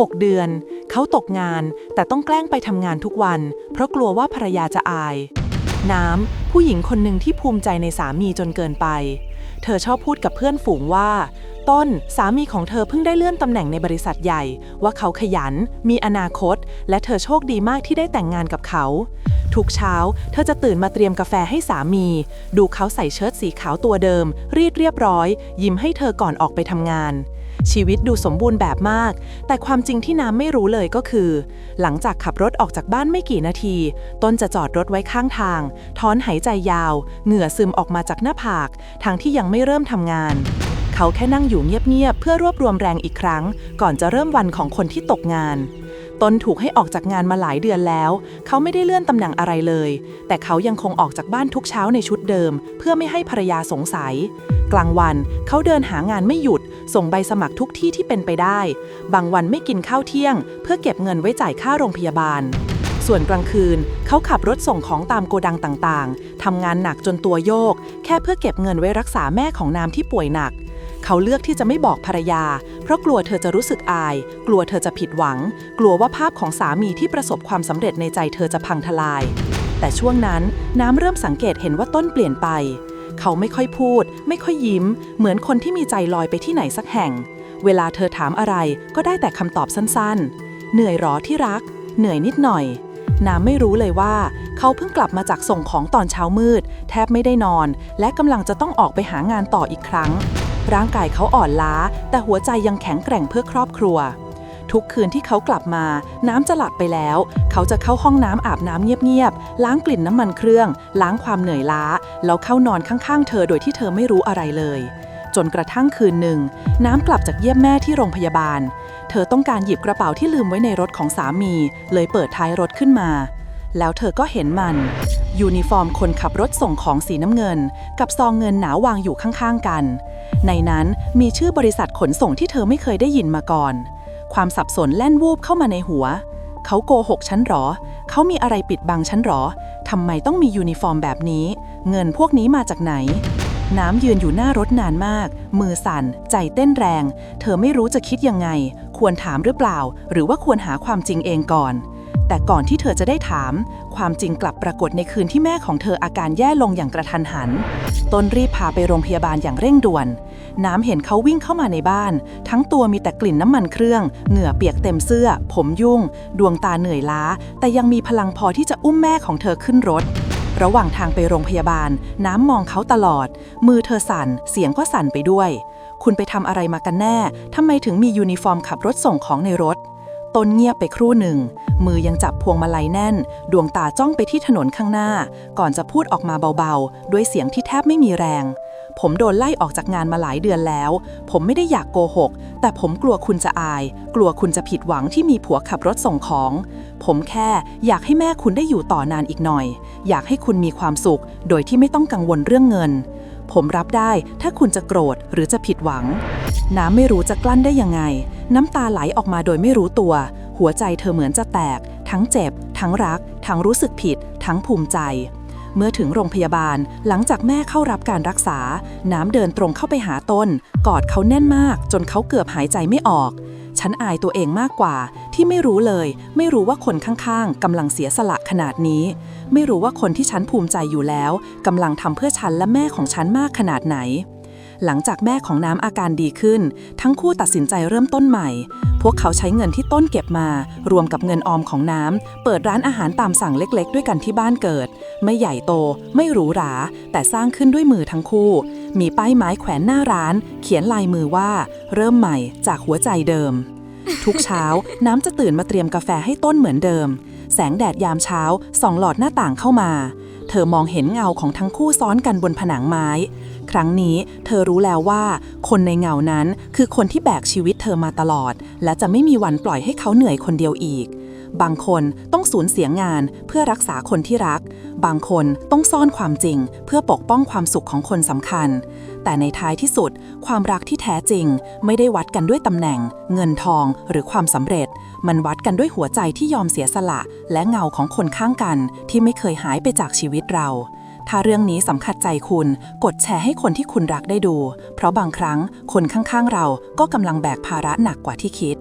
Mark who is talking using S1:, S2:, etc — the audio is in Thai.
S1: 6 เดือน เขาตกงาน แต่ต้องแกล้งไปทำงานทุกวัน เพราะกลัวว่าภรรยาจะอาย น้ำ ผู้หญิงคนหนึ่งที่ภูมิใจในสามีจนเกินไป เธอชอบพูดกับเพื่อนฝูงว่า ต้นสามีของเธอเพิ่งได้เลื่อนตำแหน่งในบริษัทใหญ่ ว่าเขาขยัน มีอนาคต และเธอโชคดีมากที่ได้แต่งงานกับเขาทุกเช้า เธอจะตื่นมาเตรียมกาแฟให้สามี ดูเขาใส่เชิ้ตสีขาวตัวเดิม รีดเรียบร้อย ยิ้มให้เธอก่อนออกไปทำงาน ชีวิตดูสมบูรณ์แบบมาก แต่ความจริงที่น้ำไม่รู้เลยก็คือ หลังจากขับรถออกจากบ้านไม่กี่นาที ต้นจะจอดรถไว้ข้างทาง ถอนหายใจยาว เหงื่อซึมออกมาจากหน้าผากทางที่ยังไม่เริ่มทำงาน เขาแค่นั่งอยู่เงียบๆเพื่อรวบรวมแรงอีกครั้ง ก่อนจะเริ่มวันของคนที่ตกงาน ตนถูกให้ออกจากงานมาหลายเดือนแล้ว เขาไม่ได้เลื่อนตำแหน่งอะไรเลย แต่เขายังคงออกจากบ้านทุกเช้าในชุดเดิม เพื่อไม่ให้ภรรยาสงสัย กลางวันเขาเดินหางานไม่หยุด ส่งใบสมัครทุกที่ที่เป็นไปได้ บางวันไม่กินข้าวเที่ยง เพื่อเก็บเงินไว้จ่ายค่าโรงพยาบาล ส่วนกลางคืน เขาขับรถส่งของตามโกดังต่างๆทำงานหนักจนตัวโยก แค่เพื่อเก็บเงินไว้รักษาแม่ของนามที่ป่วยหนัก เขาเลือกที่จะไม่บอกภรรยา เพราะกลัวเธอจะรู้สึกอาย กลัวเธอจะผิดหวัง กลัวว่าภาพของสามีที่ประสบความสำเร็จในใจเธอจะพังทลาย แต่ช่วงนั้นน้ำเริ่มสังเกตเห็นว่าต้นเปลี่ยนไป เขาไม่ค่อยพูด ไม่ค่อยยิ้ม เหมือนคนที่มีใจลอยไปที่ไหนสักแห่ง เวลาเธอถามอะไรก็ได้แต่คำตอบสั้นๆ เหนื่อยหรอที่รัก เหนื่อยนิดหน่อยน้ำไม่รู้เลยว่า เขาเพิ่งกลับมาจากส่งของตอนเช้ามืด แทบไม่ได้นอน และกำลังจะต้องออกไปหางานต่ออีกครั้ง ร่างกายเขาอ่อนล้า แต่หัวใจยังแข็งแกร่งเพื่อครอบครัว ทุกคืนที่เขากลับมา น้ำจะหลับไปแล้ว เขาจะเข้าห้องน้ำอาบน้ำเงียบๆ ล้างกลิ่นน้ำมันเครื่อง ล้างความเหนื่อยล้า แล้วเข้านอนข้างๆ เธอโดยที่เธอไม่รู้อะไรเลย จนกระทั่งคืนหนึ่ง น้ำกลับจากเยี่ยมแม่ที่โรงพยาบาล เธอต้องการหยิบกระเป๋าที่ลืมไว้ในรถของสามี เลยเปิดท้ายรถขึ้นมา แล้วเธอก็เห็นมัน ยูนิฟอร์มคนขับรถส่งของสีน้ำเงิน กับซองเงินหนาวางอยู่ข้างๆกัน ในนั้นมีชื่อบริษัทขนส่งที่เธอไม่เคยได้ยินมาก่อน ความสับสนแล่นวูบเข้ามาในหัว เขาโกหกฉันหรอ เขามีอะไรปิดบังฉันหรอทำไมต้องมียูนิฟอร์มแบบนี้ เงินพวกนี้มาจากไหน น้ำยืนอยู่หน้ารถนานมาก มือสั่น ใจเต้นแรง เธอไม่รู้จะคิดยังไง ควรถามหรือเปล่า หรือว่าควรหาความจริงเองก่อน แต่ก่อนที่เธอจะได้ถาม ความจริงกลับปรากฏในคืนที่แม่ของเธออาการแย่ลงอย่างกระทันหัน ต้นรีบพาไปโรงพยาบาลอย่างเร่งด่วน น้ำเห็นเขาวิ่งเข้ามาในบ้าน ทั้งตัวมีแต่กลิ่นน้ำมันเครื่อง เหงื่อเปียกเต็มเสื้อ ผมยุ่ง ดวงตาเหนื่อยล้า แต่ยังมีพลังพอที่จะอุ้มแม่ของเธอขึ้นรถ ระหว่างทางไปโรงพยาบาล น้ำมองเขาตลอด มือเธอสั่น เสียงก็สั่นไปด้วย คุณไปทำอะไรมากันแน่ทำไมถึงมียูนิฟอร์มขับรถส่งของในรถ ต้นเงียบไปครู่หนึ่ง มือยังจับพวงมาลัยแน่น ดวงตาจ้องไปที่ถนนข้างหน้า ก่อนจะพูดออกมาเบาๆ ด้วยเสียงที่แทบไม่มีแรง ผมโดนไล่ออกจากงานมาหลายเดือนแล้ว ผมไม่ได้อยากโกหก แต่ผมกลัวคุณจะอาย กลัวคุณจะผิดหวังที่มีผัวขับรถส่งของ ผมแค่อยากให้แม่คุณได้อยู่ต่อนานอีกหน่อย อยากให้คุณมีความสุข โดยที่ไม่ต้องกังวลเรื่องเงิน ผมรับได้ถ้าคุณจะโกรธหรือจะผิดหวัง น้ำไม่รู้จะกลั้นได้ยังไง น้ำตาไหลออกมาโดยไม่รู้ตัว หัวใจเธอเหมือนจะแตก ทั้งเจ็บ ทั้งรัก ทั้งรู้สึกผิด ทั้งภูมิใจ เมื่อถึงโรงพยาบาลหลังจากแม่เข้ารับการรักษา น้ำเดินตรงเข้าไปหาต้น กอดเขาแน่นมาก จนเขาเกือบหายใจไม่ออก ฉันอายตัวเองมากกว่า ที่ไม่รู้เลย ไม่รู้ว่าคนข้างๆกำลังเสียสละขนาดนี้ ไม่รู้ว่าคนที่ฉันภูมิใจอยู่แล้วกำลังทำเพื่อฉันและแม่ของฉันมากขนาดไหน หลังจากแม่ของน้ำอาการดีขึ้น ทั้งคู่ตัดสินใจเริ่มต้นใหม่ พวกเขาใช้เงินที่ต้นเก็บมา รวมกับเงินออมของน้ำเปิดร้านอาหารตามสั่งเล็ก ๆ ด้วยกันที่บ้านเกิด ไม่ใหญ่โต ไม่หรูหรา แต่สร้างขึ้นด้วยมือทั้งคู่ มีป้ายไม้แขวนหน้าร้าน เขียนลายมือว่า เริ่มใหม่จากหัวใจเดิม ทุกเช้า น้ำจะตื่นมาเตรียมกาแฟให้ต้นเหมือนเดิม แสงแดดยามเช้าส่องหลอดหน้าต่างเข้ามา เธอมองเห็นเงาของทั้งคู่ซ้อนกันบนผนังไม้ ครั้งนี้เธอรู้แล้วว่า คนในเงานั้นคือคนที่แบกชีวิตเธอมาตลอด และจะไม่มีวันปล่อยให้เขาเหนื่อยคนเดียวอีก บางคนต้องสูญเสียงานเพื่อรักษาคนที่รัก บางคนต้องซ่อนความจริง เพื่อปกป้องความสุขของคนสำคัญ แต่ในท้ายที่สุด ความรักที่แท้จริง ไม่ได้วัดกันด้วยตำแหน่ง เงินทองหรือความสำเร็จ มันวัดกันด้วยหัวใจที่ยอมเสียสละ และเงาของคนข้างกัน ที่ไม่เคยหายไปจากชีวิตเราถ้าเรื่องนี้สำคัญใจคุณ กดแชร์ให้คนที่คุณรักได้ดู เพราะบางครั้งคนข้างๆเราก็กำลังแบกภาระหนักกว่าที่คิด